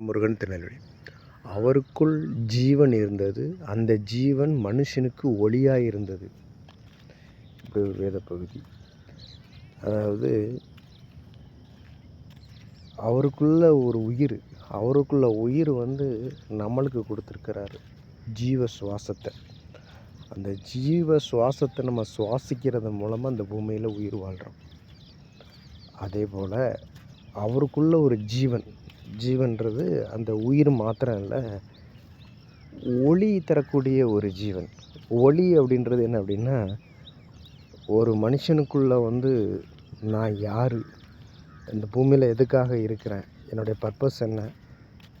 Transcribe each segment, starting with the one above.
முருகன் திருநெல்வேலி. அவருக்குள் ஜீவன் இருந்தது. அந்த ஜீவன் மனுஷனுக்கு ஒளியாக இருந்தது. இப்படி ஒரு வேத பகுதி. அதாவது அவருக்குள்ள ஒரு உயிர் அவருக்குள்ள உயிர் வந்து நம்மளுக்கு கொடுத்துருக்கிறாரு. ஜீவ சுவாசத்தை. அந்த ஜீவ சுவாசத்தை நம்ம சுவாசிக்கிறது மூலமாக அந்த பூமியில் உயிர் வாழ்கிறோம் அதே போல் அவருக்குள்ள ஒரு ஜீவன் ஜீவன்றது அந்த உயிர் மாத்திரம் இல்லை ஒளி தரக்கூடிய ஒரு ஜீவன். ஒளி அப்படின்றது என்ன அப்படின்னா ஒரு மனுஷனுக்குள்ளே வந்து நான் யார்? இந்த பூமியில் எதுக்காக இருக்கிறேன்? என்னுடைய பர்பஸ் என்ன?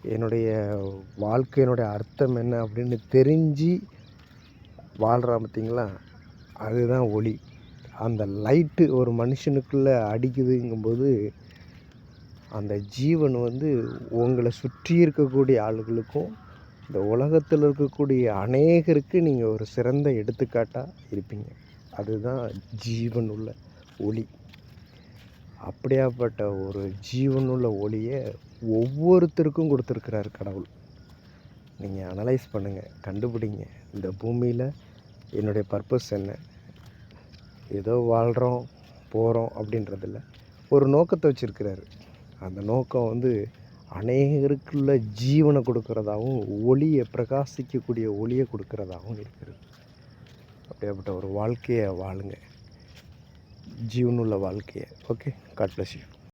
என்னுடைய வாழ்க்கையினுடைய அர்த்தம் என்ன அப்படின்னு தெரிஞ்சு வாழ்கிறான் பார்த்தீங்களா? அதுதான் ஒளி. அந்த லைட்டு ஒரு மனுஷனுக்குள்ளே அடிக்குதுங்கும்போது அந்த ஜீவன் வந்து உங்களை சுற்றி இருக்கக்கூடிய ஆளுகளுக்கும் இந்த உலகத்தில் இருக்கக்கூடிய அநேகருக்கு நீங்கள் ஒரு சிறந்த எடுத்துக்காட்டாக இருப்பீங்க. அதுதான் ஜீவன் உள்ள ஒளி. அப்படியாப்பட்ட ஒரு ஜீவனுள்ள ஒளியை ஒவ்வொருத்தருக்கும் கொடுத்துருக்கிறார் கடவுள். நீங்கள் அனலைஸ் பண்ணுங்கள் கண்டுபிடிங்க. இந்த பூமியில் என்னுடைய பர்பஸ் என்ன? ஏதோ வாழ்கிறோம் போகிறோம் அப்படின்றதில்ல. ஒரு நோக்கத்தை வச்சுருக்கிறாரு. அந்த நோக்கம் வந்து அநேகருக்குள்ள ஜீவனை கொடுக்கறதாகவும் ஒளியை பிரகாசிக்கக்கூடிய ஒளியை கொடுக்கறதாகவும் இருக்கிறது. அப்படியாப்பட்ட ஒரு வாழ்க்கையை வாழுங்க. ஜீவனுள்ள வாழ்க்கையை. Okay God bless you